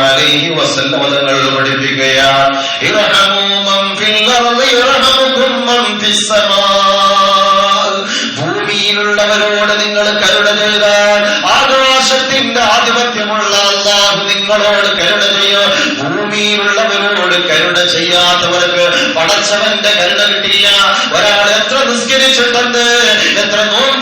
അലൈഹി വസല്ലം തങ്ങൾ പഠിപ്പിക്കുകയാണ്. ഭൂമിയിലുള്ളവരോട് നിങ്ങൾ കരുണ ചെയ്താൽ ആകാശത്തിന്റെ ആധിപത്യമുള്ള അള്ളാഹു നിങ്ങളോട് കരുണ ചെയ്യും. ഭൂമിയിലുള്ളവരോട് കരുണ ചെയ്യാത്തവർക്ക് പടച്ചവന്റെ കരുണ കിട്ടില്ല ഒരാൾ എത്ര നിസ്കരിച്ചിട്ടുണ്ട് എത്ര നോമ്പ്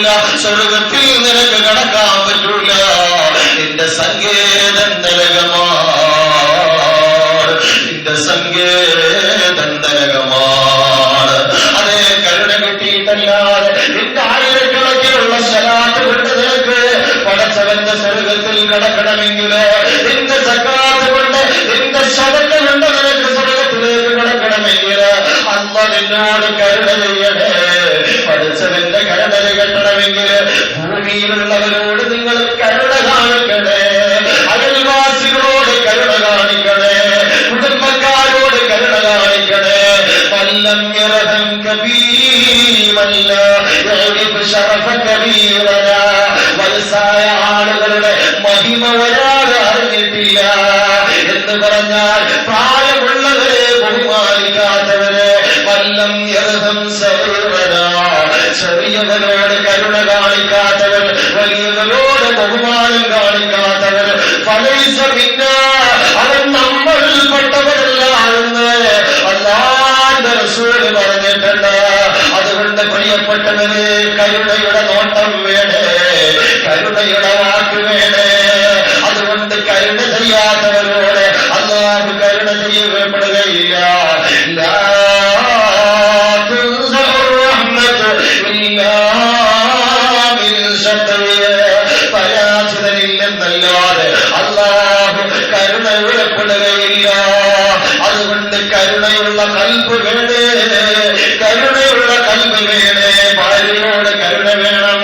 പറ്റൂല സ്വർഗത്തിൽ നിനക്ക് കടക്കാൻ പറ്റൂല. നിന്റെ സങ്കേതം നരകമാ നിന്റെ സങ്കേതം നരകമാണ് അതേ കരുണ കിട്ടിയിട്ടല്ലാതെ നിന്റെ ആയിരക്കണക്കിനുള്ള ശലാത്ത് വിട്ട് നിനക്ക് പടച്ചവന്റെ സ്വർഗത്തിൽ കടക്കണമെങ്കിൽ നിന്റെ സക്കാത്ത് കൊണ്ട് നിന്റെ ശതക്ക കൊണ്ട് നിനക്ക് സ്വർഗത്തിലേക്ക് കടക്കണമെങ്കിൽ അമ്മ നിന്നോട് കരുണ ചെയ്യണേ. വല്ലം യറഹം കബീരല്ല യഅരിഫ് ശറഫ കബീറന വയസ്സായ ആളുകളുടെ മഹിമ ഒരാൾ അറിഞ്ഞിട്ടില്ല. എന്ന് പറഞ്ഞാൽ പ്രായമുള്ളവരെ വിടപ്പെടുകയില്ല അതുകൊണ്ട് കരുണയുള്ള കൽപ്പ് വേണേ. കരുണയുള്ള കൽപ്പ് വേണേ. ഭാര്യയോട് കരുണ വേണം.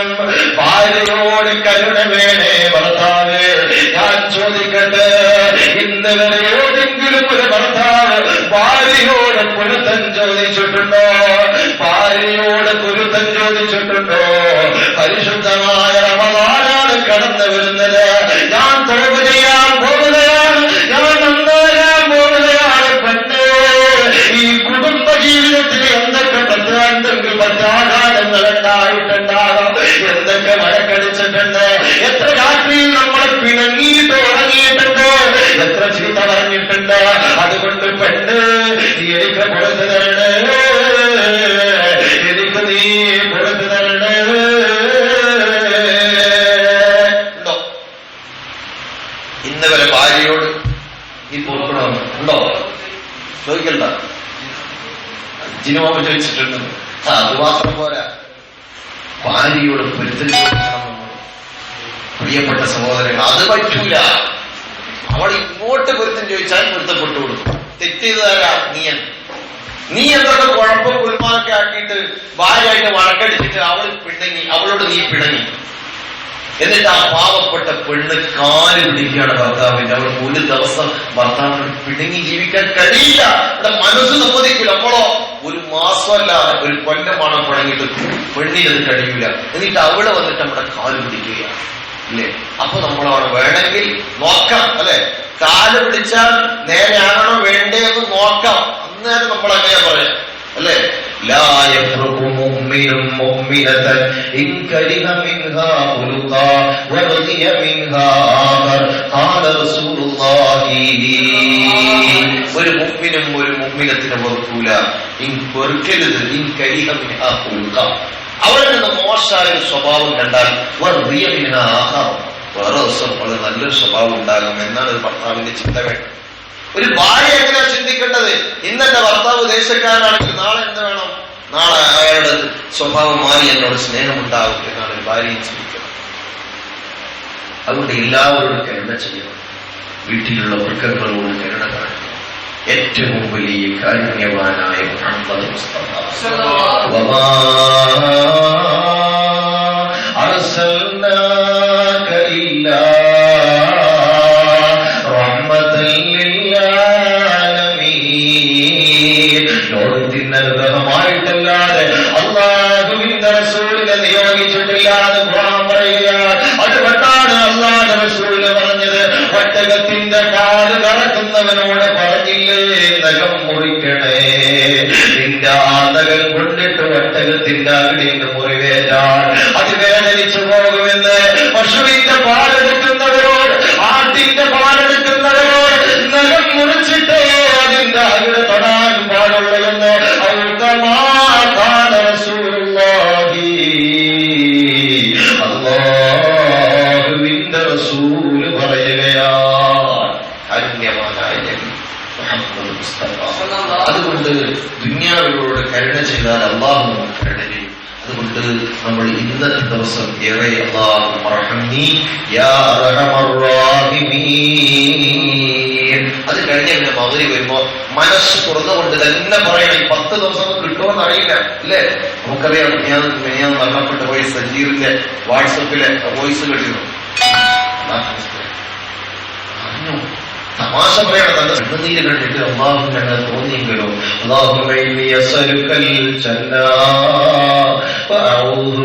ഭാര്യയോട് കരുണ വേണേ ഭർത്താവ്. ഞാൻ ചോദിക്കട്ടെ ഇന്ന് വരെ ഏതെങ്കിലും ഒരു ഭർത്താവ് ഭാര്യയോട് പൊരുത്തം ചോദിച്ചിട്ടുണ്ടോ? ഭാര്യയോട് പൊരുത്തം ചോദിച്ചിട്ടുണ്ടോ? പരിശുദ്ധമായ റമദാനാണ് കടന്നു വരുന്നത്. ചോദിക്കണ്ട. ജിനോമ ചോദിച്ചിട്ടുണ്ട്. അത് മാത്രം പോരാ. ഭാര്യയോട് പൊരുത്തം ചോദിക്കണം പ്രിയപ്പെട്ട സഹോദരൻ അത് പറ്റൂല. അവൾ ഇങ്ങോട്ട് പൊരുത്തം ചോദിച്ചാൽ പൊരുത്തപ്പെട്ടു കൊടുക്കും. തെറ്റിയതാരാ? നീയൻ. നീ എന്തൊക്കെ കുഴപ്പം കുൽമാനൊക്കെ ആക്കിയിട്ട് ഭാര്യയായിട്ട് വഴക്കടിച്ചിട്ട് അവൾ പിണങ്ങി അവളോട് നീ പിണങ്ങി? എന്നിട്ട് ആ പാവപ്പെട്ട പെണ്ണ് കാൽ പിടിക്കുകയാണ് ഭർത്താവിന്റെ അവൾ ഒരു ദിവസം ഭർത്താവിന് പിടുങ്ങി ജീവിക്കാൻ കഴിയില്ല. ഇവിടെ മനസ്സ് സമ്മതിക്കില്ല നമ്മളോ ഒരു മാസമല്ല ഒരു കൊല്ലമാണ് പിണങ്ങിയിട്ട് പെണ്ണിനത് കഴിയില്ല എന്നിട്ട് അവിടെ വന്നിട്ട് നമ്മുടെ കാൽ പിടിക്കുകയാണ്. ഇല്ലേ? അപ്പൊ നമ്മളവിടെ വേണമെങ്കിൽ നോക്കാം അല്ലെ? കാൽ പിടിച്ചാൽ നേരെയാണോ വേണ്ടേ എന്ന് നോക്കാം. അന്നേരം നമ്മൾ مؤمنة إن كره منها خلقا ورضي منها آخر قال رسول الله ഒരു മുമ്മിനും ഒരു മുമ്മിനത്തിന് വെറുക്കൂല ഇൻ വെറുക്കരുത് ഇൻ കരിഹ മിൻഹ ഖുൽഖ അവളിൽ നിന്ന് മോശമായ ഒരു സ്വഭാവം കണ്ടാൽ വർദ്ധിയ മിൻഹ ആഹാർ വേറെ ദിവസം വളരെ നല്ലൊരു സ്വഭാവം ഉണ്ടാകും എന്നാണ് ഒരു ഭർത്താവിന്റെ ചിന്ത വേണ്ടത് ഒരു ഭാര്യ എങ്ങനെയാ ചിന്തിക്കേണ്ടത് ഇന്നെന്റെ ഭർത്താവ് ദേശക്കാരനാണെങ്കിൽ നാളെ എന്ത് വേണം നാളെ അയാളുടെ സ്വഭാവം മാറി എന്നോട് സ്നേഹമുണ്ടാകും എന്നാണ് ഭാര്യയും ചിന്തിക്കുന്നത്. അതുകൊണ്ട് എല്ലാവരോടും കരുണ ചെയ്യണം. വീട്ടിലുള്ള വൃക്കങ്ങളോട് കരുണ കാണിക്കണം. ഏറ്റവും വലിയ കാരുണ്യവാനായ മുഹമ്മദ് മുസ്തഫ ലോകത്തിൽ നിർഗ്രഹമായിട്ടല്ലാതെ അള്ളാഹുവിന്റെ റസൂലിനെ നിയോഗിച്ചിട്ടില്ലാതെ ഗുണം പറയുകയാണ്. അതുകൊണ്ടാണ് അള്ളാഹ് റസൂലിന് പറഞ്ഞത് ഒട്ടകത്തിന്റെ കാൽ കറക്കുന്നവനോട് പറഞ്ഞില്ലേ നഖം മുറിക്കണേ. കൊണ്ടിട്ട് ഒട്ടകത്തിന്റെ അഗ്നിയുടെ മുറിവേറ്റാണ് അത് വേദനിച്ചു പോകുമെന്ന് അതുകൊണ്ട് ദുന്യാവിനോട് കരുണ ചെയ്താൽ അള്ളാഹു നമുക്ക് കരുണ അതുകൊണ്ട് നമ്മൾ ഇന്നത്തെ ദിവസം ഏറെ അള്ളാഹു മർഹംനി യാ. അത് കഴിഞ്ഞ പിന്നെ മകരി വരുമ്പോ മനസ്സ് തുറന്നുകൊണ്ട് തന്നെ പറയണം പത്ത് ദിവസം കിട്ടുമെന്ന് അറിയില്ല അല്ലേ നമുക്കറിയാം ഞാൻ ഞാൻ മരണപ്പെട്ട പോയി സജീറിന്റെ വാട്സപ്പിലെ വോയിസ് കേട്ടിരുന്നു അറിഞ്ഞു തമാശ പറയണം കണ്ണുനീര് കണ്ടിട്ട് അള്ളാഹു കണ്ട് തോന്നിയെങ്കിലോ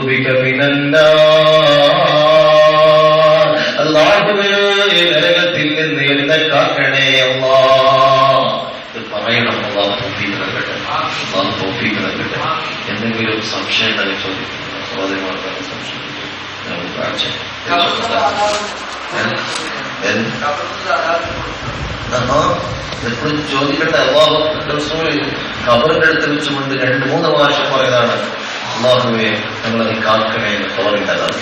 ബിക മിനൻ അല്ലാഹുവേ നരകത്തിൽ നിന്ന് എന്നെ കാക്കണേ അല്ലാഹ് ഇത് പറയണം. അള്ളാഹു തൗഫീഖ് നൽകട്ടെ. അള്ളാഹു തൗഫീഖ് നൽകട്ടെ. എന്തെങ്കിലും സംശയം തന്നെ ചോദിക്കും. സഹോദരിമാർക്ക് സംശയം കാഴ്ച എപ്പോഴും ചോദിക്കട്ടെ അള്ളാഹു ഖബറിന്റെ അടുത്ത് വെച്ചുകൊണ്ട് രണ്ട് മൂന്ന് പ്രാവശ്യം പറയുന്നതാണ് അള്ളാഹുവെ ഞങ്ങളെ കാക്കണേ എന്ന് ഖബറിന്റെതാണ്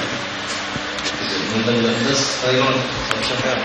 എന്തെങ്കിലും എന്ത് സ്ത്രീകളും സംശയം